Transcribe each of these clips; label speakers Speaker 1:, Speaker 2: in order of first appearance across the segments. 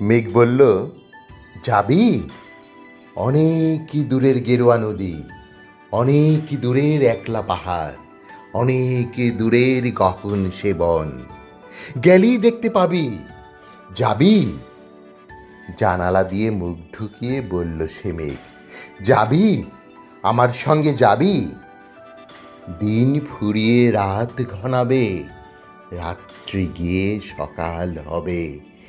Speaker 1: মেঘ বলল, যাবি? অনেক দূরের গেরুয়া নদী অনেক দূরের একলা পাহাড় অনেক দূরের গহন সে বন গেলেই দেখতে পাবি। যাবি? জানালা দিয়ে মুখ ঢুকিয়ে বলল সে মেঘ, যাবি? আমার সঙ্গে যাবি? দিন ফুরিয়ে রাত ঘনাবে, রাত্রি গিয়ে সকাল হবে।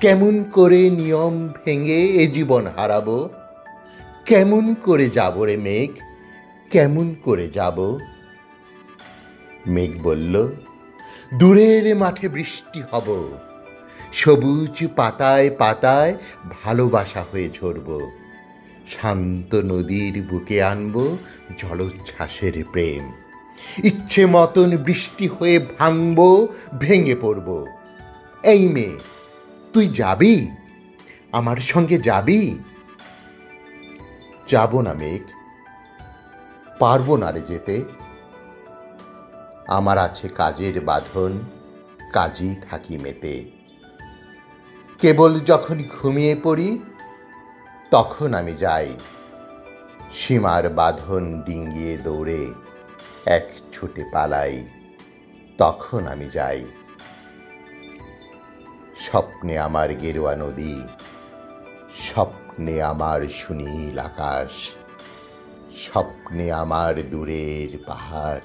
Speaker 1: কেমন করে নিয়ম ভেঙে এ জীবন হারাবো? কেমন করে যাব রে মেঘ? কেমন করে যাব? মেঘ বলল, দূরের মাঠে বৃষ্টি হব। সবুজ পাতায় পাতায় ভালোবাসা হয়ে ঝরব। শান্ত নদীর বুকে আনব জলোচ্ছ্বাসের প্রেম। ইচ্ছে মতন বৃষ্টি হয়ে ভাঙব, ভেঙে পড়ব। এই মেয়ে তুই যাবি? আমার সঙ্গে যাবি? যাব না, মেঘ। পারব না রে যেতে। আমার আছে কাজের বাঁধন, কাজই থাকি মেতে কেবল যখন ঘুমিয়ে পড়ি, তখন আমি যাই সীমার বাঁধন ডিঙ্গিয়ে দৌড়ে, এক ছুটে পালাই, তখন আমি যাই। স্বপ্নে আমার গেরুয়া নদী, স্বপ্নে আমার সুনীল আকাশ, স্বপ্নে আমার দূরের পাহাড়,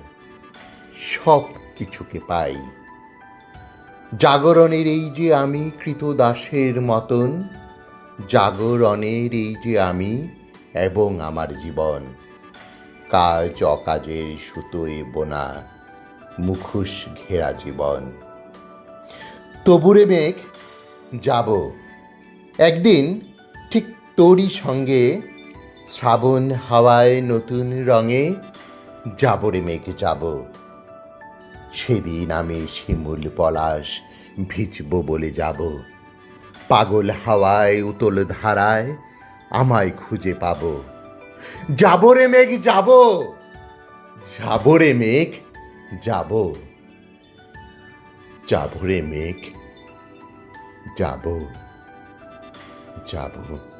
Speaker 1: সব কিছুকে পাই। জাগরণের এই যে আমি কৃতদাসের মতন, জাগরণের এই যে আমি এবং আমার জীবন, কাজ অকাজের সুতোয় বোনা, মুখোশ ঘেরা জীবন। তবুরে মেঘ যাব। একদিন ঠিক তোরই সঙ্গে শ্রাবণ হাওয়ায় নতুন রঙে যাবরে মেঘে, যাব। সেদিন আমি শিমুল পলাশ ভিজব বলে যাব। পাগল হাওয়ায়, উতল ধারায় আমায় খুঁজে পাব। যাবরে মেঘ, যাব। যাবরে মেঘ, যাব। যাবরে মেঘ যাব যাব